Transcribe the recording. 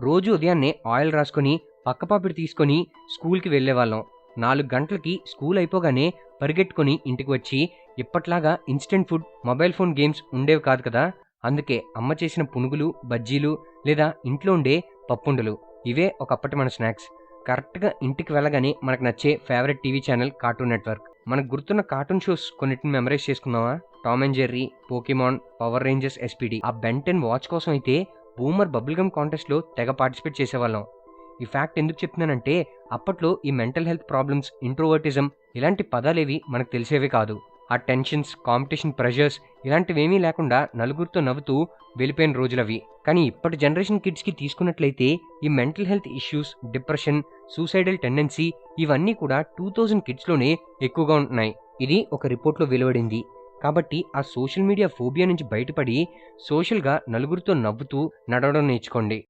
రోజు ఉదయాన్నే ఆయిల్ రాసుకొని పక్కపాపిడి తీసుకొని స్కూల్కి వెళ్ళేవాళ్ళం. నాలుగు గంటలకి స్కూల్ అయిపోగానే పరిగెట్టుకొని ఇంటికి వచ్చి ఇప్పట్లాగా instant food mobile phone games ఉండేవి కాదు కదా. అందుకే అమ్మ చేసిన పునుగులు బజ్జీలు లేదా ఇంట్లో ఉండే పప్పుండలు. ఇవే ఒకప్పటి మన స్నాక్స్. కరెక్ట్గా ఇంటికి వెళ్ళగానే మనకు నచ్చే favourite TV channel cartoon network. మనకు గుర్తున్న కార్టూన్ షోస్ కొన్నిటిని మెమరైజ్ చేసుకుందామా? Tom and Jerry Pokemon power rangers SPD. ఆ బెంటెన్ వాచ్ కోసం అయితే బూమర్ బబుల్ గమ్ కాంటెస్ట్లో తెగ పార్టిసిపేట్ చేసేవాళ్ళం. ఈ ఫ్యాక్ట్ ఎందుకు చెప్తున్నానంటే అప్పట్లో ఈ మెంటల్ హెల్త్ ప్రాబ్లమ్స్ ఇంట్రోవర్టిజం ఇలాంటి పదాలేవి మనకు తెలిసేవే కాదు. ఆ టెన్షన్స్ కాంపిటీషన్ ప్రెషర్స్ ఇలాంటివేమీ లేకుండా నలుగురితో నవ్వుతూ వెళ్ళిపోయిన రోజులవి. కానీ ఇప్పటి జనరేషన్ కిడ్స్కి తీసుకున్నట్లయితే ఈ mental health issues depression suicidal tendency ఇవన్నీ కూడా టూ థౌజండ్ కిడ్స్లోనే ఎక్కువగా ఉంటున్నాయి. ఇది ఒక రిపోర్ట్లో వెలువడింది. కాబట్టి ఆ సోషల్ మీడియా ఫోబియా నుంచి బయటపడి సోషల్గా నలుగురితో నవ్వుతూ నడవడం నేర్చుకోండి.